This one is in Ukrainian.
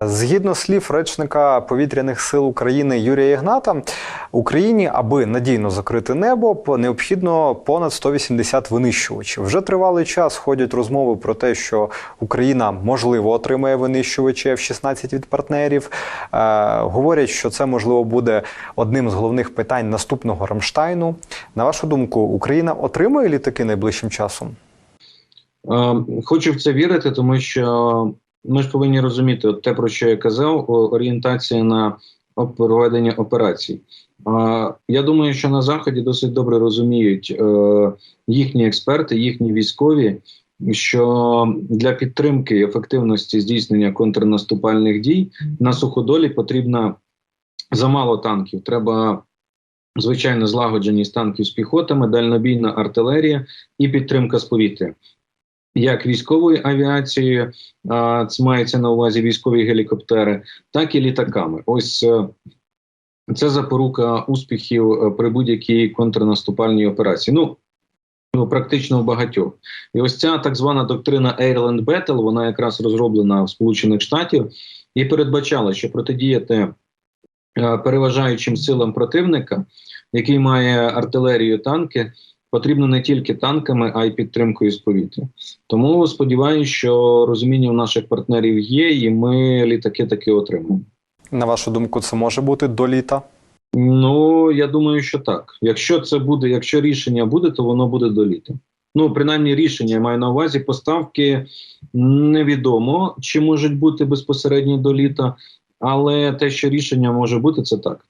Згідно слів речника повітряних сил України Юрія Ігната, Україні, аби надійно закрити небо, необхідно понад 180 винищувачів. Вже тривалий час ходять розмови про те, що Україна можливо отримає винищувачі F-16 від партнерів. Е, говорять, що це можливо буде одним з головних питань наступного Рамштайну. На вашу думку, Україна отримає літаки найближчим часом? Е, Хочу в це вірити, тому що ми ж повинні розуміти от те, про що я казав, орієнтація на проведення операцій. Е, Я думаю, що на заході досить добре розуміють е, їхні експерти, їхні військові, що для підтримки ефективності здійснення контрнаступальних дій на суходолі потрібно замало танків. Треба звичайно злагодженість танків з піхотами, дальнобійна артилерія і підтримка з повітря як військовою авіацією, а, це мається на увазі військові гелікоптери, так і літаками. Ось е, це запорука успіхів е, при будь-якій контрнаступальній операції. Ну, ну практично в багатьох. І ось ця так звана доктрина Airland Battle, вона якраз розроблена в Сполучених Штатів і передбачала, що протидіяти е, переважаючим силам противника, який має артилерію, танки, потрібно не тільки танками, а й підтримкою з повітря. Тому сподіваюся, що розуміння у наших партнерів є, і ми літаки таки отримаємо. На вашу думку, це може бути до літа? Ну я думаю, що так. Якщо це буде, якщо рішення буде, то воно буде до літа. Ну, принаймні, рішення я маю на увазі поставки невідомо, чи можуть бути безпосередньо до літа, але те, що рішення може бути, це так.